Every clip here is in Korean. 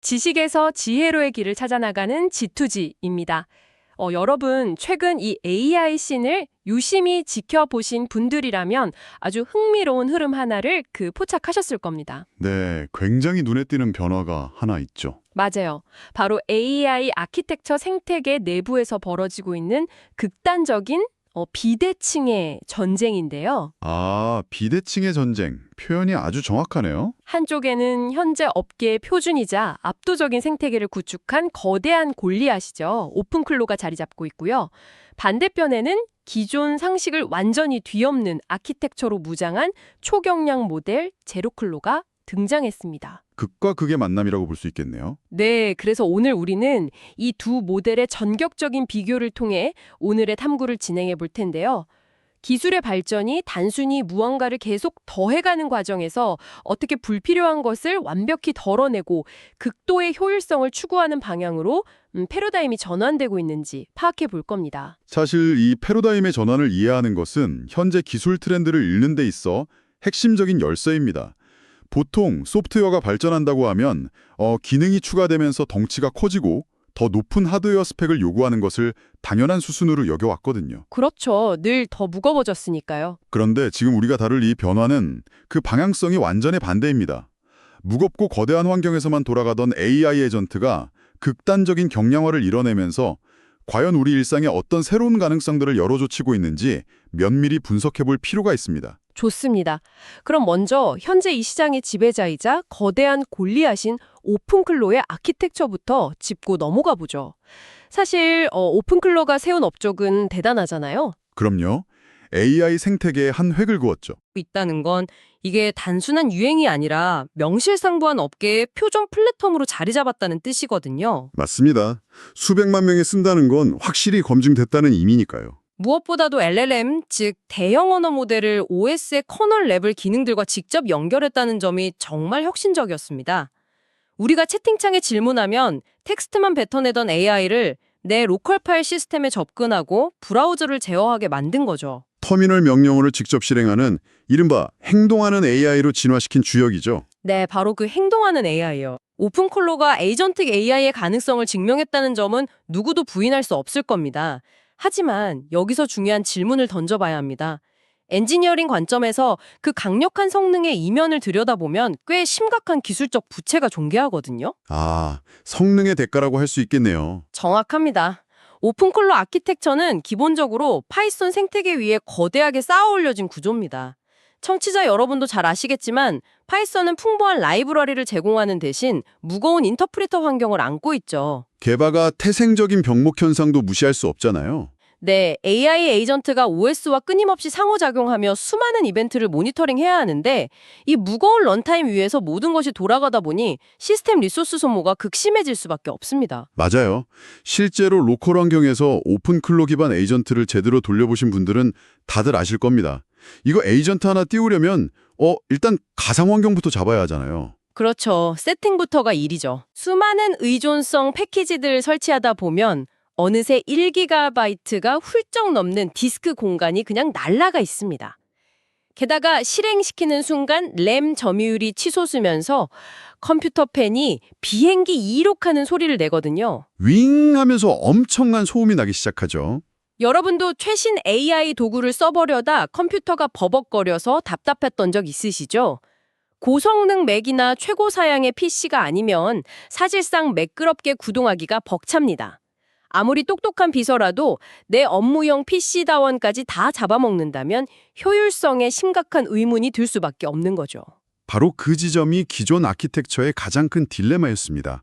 지식에서 지혜로의 길을 찾아나가는 G2G입니다. 어, 여러분, 최근 이 AI 씬을 유심히 지켜보신 분들이라면 아주 흥미로운 흐름 하나를 그 포착하셨을 겁니다. 네, 굉장히 눈에 띄는 변화가 하나 있죠. 맞아요. 바로 AI 아키텍처 생태계 내부에서 벌어지고 있는 극단적인 어, 비대칭의 전쟁인데요. 아, 비대칭의 전쟁. 표현이 아주 정확하네요. 한쪽에는 현재 업계의 표준이자 압도적인 생태계를 구축한 거대한 골리앗이죠. 오픈클로가 자리 잡고 있고요. 반대편에는 기존 상식을 완전히 뒤엎는 아키텍처로 무장한 초경량 모델 제로클로가 등장했습니다. 극과 극의 만남이라고 볼 수 있겠네요. 네, 그래서 오늘 우리는 이 두 모델의 전격적인 비교를 통해 오늘의 탐구를 진행해 볼 텐데요. 기술의 발전이 단순히 무언가를 계속 더해가는 과정에서 어떻게 불필요한 것을 완벽히 덜어내고 극도의 효율성을 추구하는 방향으로 음, 패러다임이 전환되고 있는지 파악해 볼 겁니다. 사실 이 패러다임의 전환을 이해하는 것은 현재 기술 트렌드를 읽는 데 있어 핵심적인 열쇠입니다. 보통 소프트웨어가 발전한다고 하면 어, 기능이 추가되면서 덩치가 커지고 더 높은 하드웨어 스펙을 요구하는 것을 당연한 수순으로 여겨왔거든요. 그렇죠. 늘 더 무거워졌으니까요. 그런데 지금 우리가 다룰 이 변화는 그 방향성이 완전히 반대입니다. 무겁고 거대한 환경에서만 돌아가던 AI 에이전트가 극단적인 경량화를 이뤄내면서 과연 우리 일상에 어떤 새로운 가능성들을 열어젖히고 있는지 면밀히 분석해 볼 필요가 있습니다. 좋습니다. 그럼 먼저 현재 이 시장의 지배자이자 거대한 골리앗인 오픈클로의 아키텍처부터 짚고 넘어가 보죠. 사실 어, 오픈클로가 세운 업적은 대단하잖아요. 그럼요. AI 생태계의 한 획을 그었죠. 있다는 건 이게 단순한 유행이 아니라 명실상부한 업계의 표준 플랫폼으로 자리 잡았다는 뜻이거든요. 맞습니다. 수백만 명이 쓴다는 건 확실히 검증됐다는 의미니까요. 무엇보다도 LLM, 즉 대형 언어 모델을 OS의 커널 레벨 기능들과 직접 연결했다는 점이 정말 혁신적이었습니다. 우리가 채팅창에 질문하면 텍스트만 뱉어내던 AI를 내 로컬 파일 시스템에 접근하고 브라우저를 제어하게 만든 거죠. 터미널 명령어를 직접 실행하는 이른바 행동하는 AI로 진화시킨 주역이죠. 네, 바로 그 행동하는 AI예요. 오픈콜로가 에이전틱 AI의 가능성을 증명했다는 점은 누구도 부인할 수 없을 겁니다. 하지만 여기서 중요한 질문을 던져봐야 합니다. 엔지니어링 관점에서 그 강력한 성능의 이면을 들여다보면 꽤 심각한 기술적 부채가 존재하거든요. 아, 성능의 대가라고 할 수 있겠네요. 정확합니다. 오픈콜로 아키텍처는 기본적으로 파이썬 생태계 위에 거대하게 쌓아 올려진 구조입니다. 청취자 여러분도 잘 아시겠지만 파이썬은 풍부한 라이브러리를 제공하는 대신 무거운 인터프리터 환경을 안고 있죠. 개바가 태생적인 병목 현상도 무시할 수 없잖아요. 네, AI 에이전트가 OS와 끊임없이 상호작용하며 수많은 이벤트를 모니터링해야 하는데 이 무거운 런타임 위에서 모든 것이 돌아가다 보니 시스템 리소스 소모가 극심해질 수밖에 없습니다. 맞아요. 실제로 로컬 환경에서 오픈 클로 기반 에이전트를 제대로 돌려보신 분들은 다들 아실 겁니다. 이거 에이전트 하나 띄우려면 어 일단 가상 환경부터 잡아야 하잖아요. 그렇죠. 세팅부터가 일이죠. 수많은 의존성 패키지들을 설치하다 보면 어느새 1기가바이트가 훌쩍 넘는 디스크 공간이 그냥 날라가 있습니다. 게다가 실행시키는 순간 램 점유율이 치솟으면서 컴퓨터 팬이 비행기 이륙하는 소리를 내거든요. 윙 하면서 엄청난 소음이 나기 시작하죠. 여러분도 최신 AI 도구를 써보려다 컴퓨터가 버벅거려서 답답했던 적 있으시죠? 고성능 맥이나 최고 사양의 PC가 아니면 사실상 매끄럽게 구동하기가 벅찹니다. 아무리 똑똑한 비서라도 내 업무용 PC다원까지 다 잡아먹는다면 효율성에 심각한 의문이 들 수밖에 없는 거죠. 바로 그 지점이 기존 아키텍처의 가장 큰 딜레마였습니다.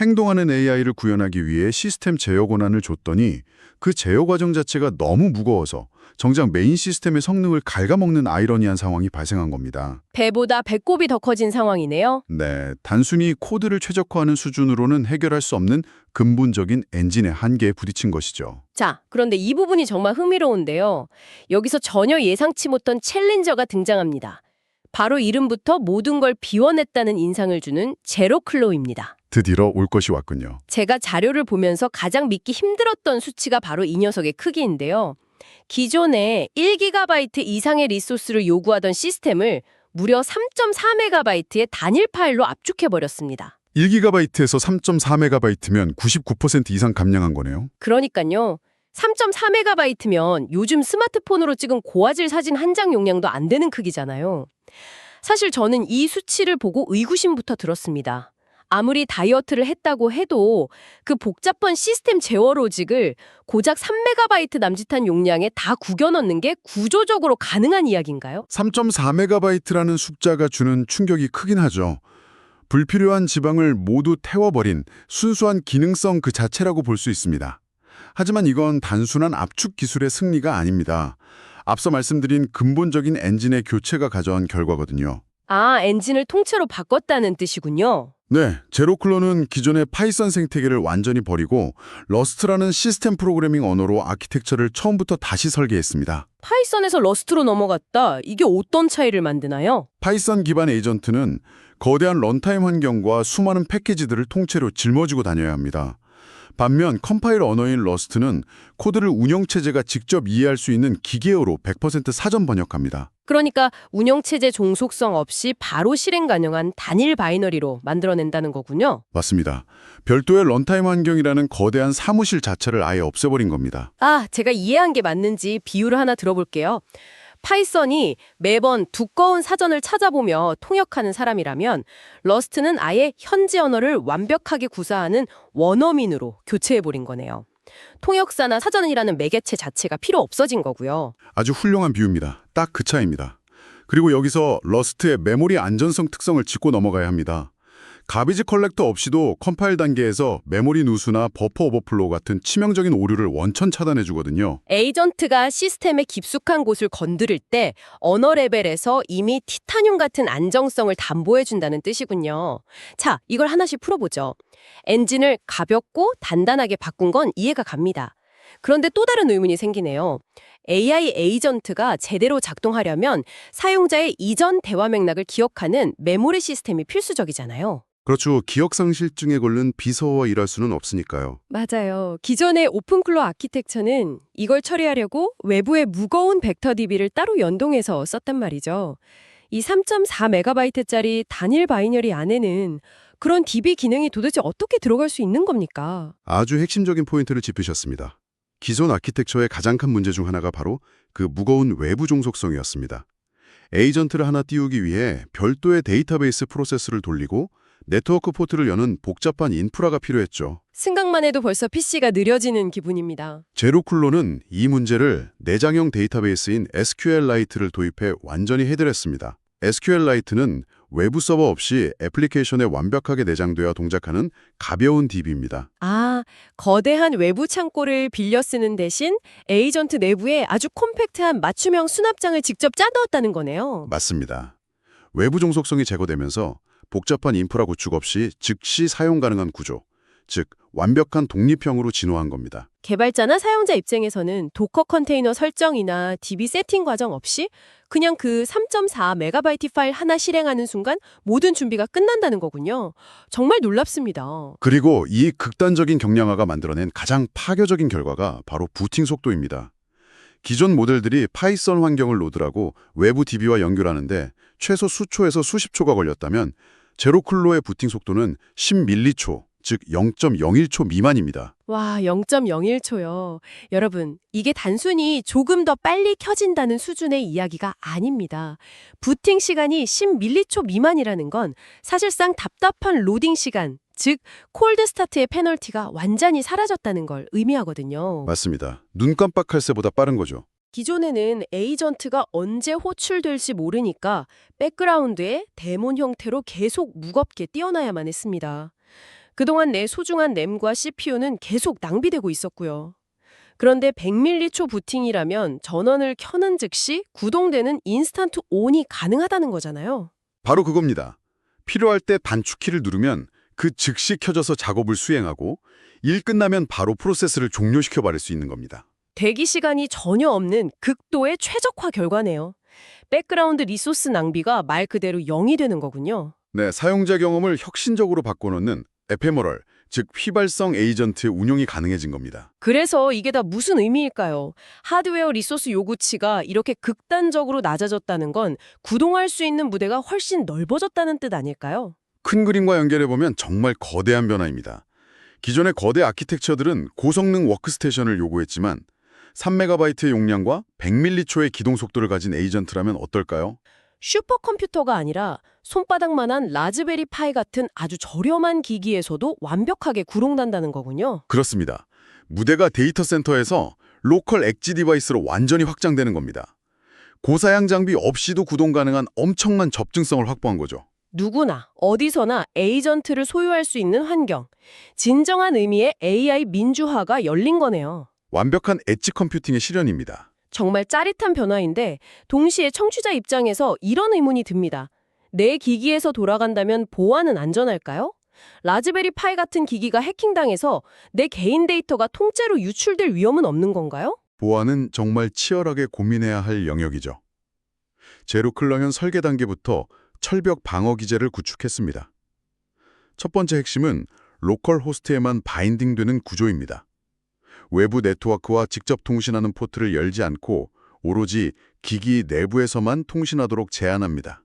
행동하는 AI를 구현하기 위해 시스템 제어 권한을 줬더니 그 제어 과정 자체가 너무 무거워서 정작 메인 시스템의 성능을 갉아먹는 아이러니한 상황이 발생한 겁니다. 배보다 배꼽이 더 커진 상황이네요. 네, 단순히 코드를 최적화하는 수준으로는 해결할 수 없는 근본적인 엔진의 한계에 부딪힌 것이죠. 자, 그런데 이 부분이 정말 흥미로운데요. 여기서 전혀 예상치 못한 챌린저가 등장합니다. 바로 이름부터 모든 걸 비워냈다는 인상을 주는 제로클로입니다. 드디어 올 것이 왔군요. 제가 자료를 보면서 가장 믿기 힘들었던 수치가 바로 이 녀석의 크기인데요. 기존에 1GB 이상의 리소스를 요구하던 시스템을 무려 3.4MB의 단일 파일로 압축해버렸습니다. 1GB에서 3.4MB면 99% 이상 감량한 거네요. 그러니까요. 3.4메가바이트면 요즘 스마트폰으로 찍은 고화질 사진 한 장 용량도 안 되는 크기잖아요. 사실 저는 이 수치를 보고 의구심부터 들었습니다. 아무리 다이어트를 했다고 해도 그 복잡한 시스템 제어 로직을 고작 3메가바이트 남짓한 용량에 다 구겨 넣는 게 구조적으로 가능한 이야기인가요? 3.4MB라는 숫자가 주는 충격이 크긴 하죠. 불필요한 지방을 모두 태워버린 순수한 기능성 그 자체라고 볼 수 있습니다. 하지만 이건 단순한 압축 기술의 승리가 아닙니다. 앞서 말씀드린 근본적인 엔진의 교체가 가져온 결과거든요. 아, 엔진을 통째로 바꿨다는 뜻이군요. 네, 제로클로는 기존의 파이썬 생태계를 완전히 버리고 러스트라는 시스템 프로그래밍 언어로 아키텍처를 처음부터 다시 설계했습니다. 파이썬에서 러스트로 넘어갔다. 이게 어떤 차이를 만드나요? 파이썬 기반 에이전트는 거대한 런타임 환경과 수많은 패키지들을 통째로 짊어지고 다녀야 합니다. 반면 컴파일 언어인 러스트는 코드를 운영체제가 직접 이해할 수 있는 기계어로 100% 사전 번역합니다. 그러니까 운영체제 종속성 없이 바로 실행 가능한 단일 바이너리로 만들어낸다는 거군요. 맞습니다. 별도의 런타임 환경이라는 거대한 사무실 자체를 아예 없애버린 겁니다. 아, 제가 이해한 게 맞는지 비유를 하나 들어볼게요. 파이썬이 매번 두꺼운 사전을 찾아보며 통역하는 사람이라면 러스트는 아예 현지 언어를 완벽하게 구사하는 원어민으로 교체해버린 거네요. 통역사나 사전이라는 매개체 자체가 필요 없어진 거고요. 아주 훌륭한 비유입니다. 딱 그 차이입니다. 그리고 여기서 러스트의 메모리 안전성 특성을 짚고 넘어가야 합니다. 가비지 컬렉터 없이도 컴파일 단계에서 메모리 누수나 버퍼 오버플로우 같은 치명적인 오류를 원천 차단해 주거든요. 에이전트가 시스템의 깊숙한 곳을 건드릴 때 언어 레벨에서 이미 티타늄 같은 안정성을 담보해준다는 뜻이군요. 자, 이걸 하나씩 풀어보죠. 엔진을 가볍고 단단하게 바꾼 건 이해가 갑니다. 그런데 또 다른 의문이 생기네요. AI 에이전트가 제대로 작동하려면 사용자의 이전 대화 맥락을 기억하는 메모리 시스템이 필수적이잖아요. 그렇죠. 기억상실증에 걸린 비서와 일할 수는 없으니까요. 맞아요. 기존의 오픈클로 아키텍처는 이걸 처리하려고 외부의 무거운 벡터 DB를 따로 연동해서 썼단 말이죠. 이 3.4메가바이트짜리 단일 바이너리 안에는 그런 DB 기능이 도대체 어떻게 들어갈 수 있는 겁니까? 아주 핵심적인 포인트를 짚으셨습니다. 기존 아키텍처의 가장 큰 문제 중 하나가 바로 그 무거운 외부 종속성이었습니다. 에이전트를 하나 띄우기 위해 별도의 데이터베이스 프로세스를 돌리고 네트워크 포트를 여는 복잡한 인프라가 필요했죠. 생각만 해도 벌써 PC가 느려지는 기분입니다. 제로쿨로는 이 문제를 내장형 데이터베이스인 SQLite를 도입해 완전히 해결했습니다. SQLite는 외부 서버 없이 애플리케이션에 완벽하게 내장되어 동작하는 가벼운 DB입니다. 아, 거대한 외부 창고를 빌려 쓰는 대신 에이전트 내부에 아주 콤팩트한 맞춤형 수납장을 직접 짜넣었다는 거네요. 맞습니다. 외부 종속성이 제거되면서 복잡한 인프라 구축 없이 즉시 사용 가능한 구조, 즉 완벽한 독립형으로 진화한 겁니다. 개발자나 사용자 입장에서는 도커 컨테이너 설정이나 DB 세팅 과정 없이 그냥 그 3.4메가바이트 파일 하나 실행하는 순간 모든 준비가 끝난다는 거군요. 정말 놀랍습니다. 그리고 이 극단적인 경량화가 만들어낸 가장 파괴적인 결과가 바로 부팅 속도입니다. 기존 모델들이 파이썬 환경을 로드라고 외부 DB와 연결하는데 최소 수초에서 수십 초가 걸렸다면 제로클로의 부팅 속도는 10밀리초, 즉 0.01초 미만입니다. 와, 0.01초요. 여러분, 이게 단순히 조금 더 빨리 켜진다는 수준의 이야기가 아닙니다. 부팅 시간이 10밀리초 미만이라는 건 사실상 답답한 로딩 시간, 즉 콜드 스타트의 페널티가 완전히 사라졌다는 걸 의미하거든요. 맞습니다. 눈 깜빡할 새보다 빠른 거죠. 기존에는 에이전트가 언제 호출될지 모르니까 백그라운드에 데몬 형태로 계속 무겁게 띄어놔야만 했습니다. 그동안 내 소중한 램과 CPU는 계속 낭비되고 있었고요. 그런데 100밀리초 부팅이라면 전원을 켜는 즉시 구동되는 인스턴트 온이 가능하다는 거잖아요. 바로 그겁니다. 필요할 때 단축키를 누르면 그 즉시 켜져서 작업을 수행하고 일 끝나면 바로 프로세스를 종료시켜 버릴 수 있는 겁니다. 대기 시간이 전혀 없는 극도의 최적화 결과네요. 백그라운드 리소스 낭비가 말 그대로 0이 되는 거군요. 네, 사용자 경험을 혁신적으로 바꿔놓는 에페머럴, 즉 휘발성 에이전트의 운용이 가능해진 겁니다. 그래서 이게 다 무슨 의미일까요? 하드웨어 리소스 요구치가 이렇게 극단적으로 낮아졌다는 건 구동할 수 있는 무대가 훨씬 넓어졌다는 뜻 아닐까요? 큰 그림과 연결해보면 정말 거대한 변화입니다. 기존의 거대 아키텍처들은 고성능 워크스테이션을 요구했지만 3MB의 용량과 100m초의 기동 속도를 가진 에이전트라면 어떨까요? 슈퍼컴퓨터가 아니라 손바닥만한 라즈베리 파이 같은 아주 저렴한 기기에서도 완벽하게 구동단다는 거군요. 그렇습니다. 무대가 데이터 센터에서 로컬 엑지 디바이스로 완전히 확장되는 겁니다. 고사양 장비 없이도 구동 가능한 엄청난 접증성을 확보한 거죠. 누구나 어디서나 에이전트를 소유할 수 있는 환경. 진정한 의미의 AI 민주화가 열린 거네요. 완벽한 엣지 컴퓨팅의 실현입니다. 정말 짜릿한 변화인데 동시에 청취자 입장에서 이런 의문이 듭니다. 내 기기에서 돌아간다면 보안은 안전할까요? 라즈베리 파이 같은 기기가 해킹당해서 내 개인 데이터가 통째로 유출될 위험은 없는 건가요? 보안은 정말 치열하게 고민해야 할 영역이죠. 제로 클러현 설계 단계부터 철벽 방어 기제를 구축했습니다. 첫 번째 핵심은 로컬 호스트에만 바인딩되는 구조입니다. 외부 네트워크와 직접 통신하는 포트를 열지 않고 오로지 기기 내부에서만 통신하도록 제한합니다.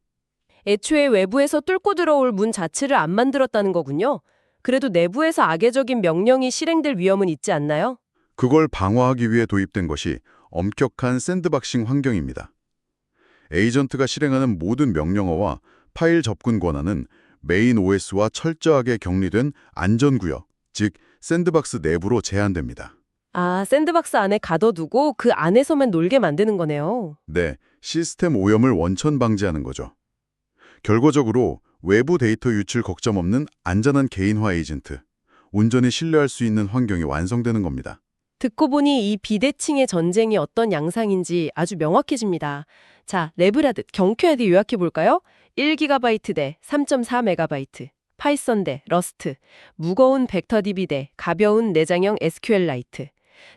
애초에 외부에서 뚫고 들어올 문 자체를 안 만들었다는 거군요. 그래도 내부에서 악의적인 명령이 실행될 위험은 있지 않나요? 그걸 방어하기 위해 도입된 것이 엄격한 샌드박싱 환경입니다. 에이전트가 실행하는 모든 명령어와 파일 접근 권한은 메인 OS와 철저하게 격리된 안전구역, 즉 샌드박스 내부로 제한됩니다. 아, 샌드박스 안에 가둬두고 그 안에서만 놀게 만드는 거네요. 네, 시스템 오염을 원천 방지하는 거죠. 결과적으로 외부 데이터 유출 걱정 없는 안전한 개인화 에이전트, 온전히 신뢰할 수 있는 환경이 완성되는 겁니다. 듣고 보니 이 비대칭의 전쟁이 어떤 양상인지 아주 명확해집니다. 자, 레브라드 경쾌하게 요약해 볼까요? 1GB 대 3.4MB, 파이썬 대 러스트, 무거운 벡터 DB 대 가벼운 내장형 SQL라이트,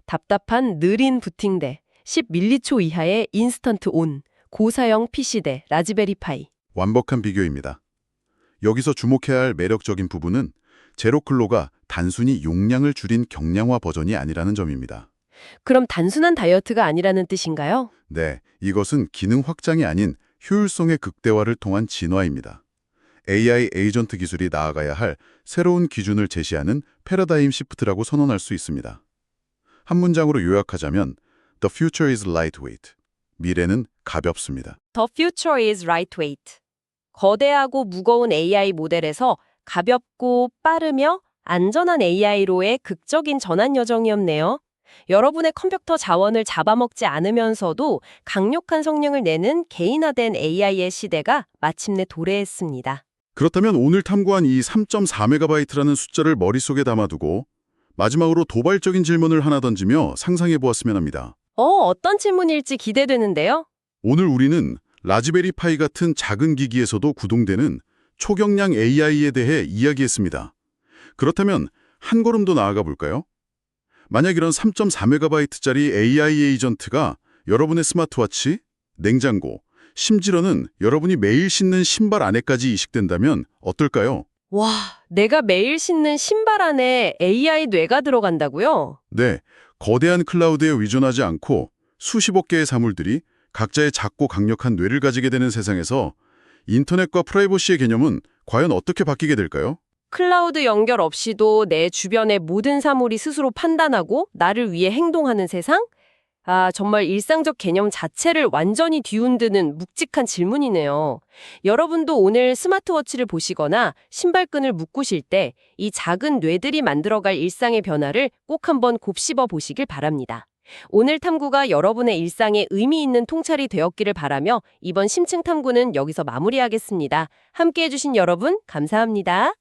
답답한 느린 부팅 대 10밀리초 이하의 인스턴트 온, 고사형 PC 대 라즈베리 파이. 완벽한 비교입니다. 여기서 주목해야 할 매력적인 부분은 제로클로가 단순히 용량을 줄인 경량화 버전이 아니라는 점입니다. 그럼 단순한 다이어트가 아니라는 뜻인가요? 네, 이것은 기능 확장이 아닌 효율성의 극대화를 통한 진화입니다. AI 에이전트 기술이 나아가야 할 새로운 기준을 제시하는 패러다임 시프트라고 선언할 수 있습니다. 한 문장으로 요약하자면 The future is lightweight. 미래는 가볍습니다. The future is lightweight. 거대하고 무거운 AI 모델에서 가볍고 빠르며 안전한 AI로의 극적인 전환 여정이었네요. 여러분의 컴퓨터 자원을 잡아먹지 않으면서도 강력한 성능을 내는 개인화된 AI의 시대가 마침내 도래했습니다. 그렇다면 오늘 탐구한 이 3.4MB라는 숫자를 머릿속에 담아두고 마지막으로 도발적인 질문을 하나 던지며 상상해 보았으면 합니다. 어, 어떤 질문일지 기대되는데요? 오늘 우리는 라즈베리 파이 같은 작은 기기에서도 구동되는 초경량 AI에 대해 이야기했습니다. 그렇다면 한 걸음 더 나아가 볼까요? 만약 이런 3.4MB짜리 AI 에이전트가 여러분의 스마트워치, 냉장고, 심지어는 여러분이 매일 신는 신발 안에까지 이식된다면 어떨까요? 와, 내가 매일 신는 신발 안에 AI 뇌가 들어간다고요? 네, 거대한 클라우드에 의존하지 않고 수십억 개의 사물들이 각자의 작고 강력한 뇌를 가지게 되는 세상에서 인터넷과 프라이버시의 개념은 과연 어떻게 바뀌게 될까요? 클라우드 연결 없이도 내 주변의 모든 사물이 스스로 판단하고 나를 위해 행동하는 세상? 아, 정말 일상적 개념 자체를 완전히 뒤흔드는 묵직한 질문이네요. 여러분도 오늘 스마트워치를 보시거나 신발끈을 묶으실 때 이 작은 뇌들이 만들어갈 일상의 변화를 꼭 한번 곱씹어 보시길 바랍니다. 오늘 탐구가 여러분의 일상에 의미 있는 통찰이 되었기를 바라며 이번 심층 탐구는 여기서 마무리하겠습니다. 함께 해 주신 여러분, 감사합니다.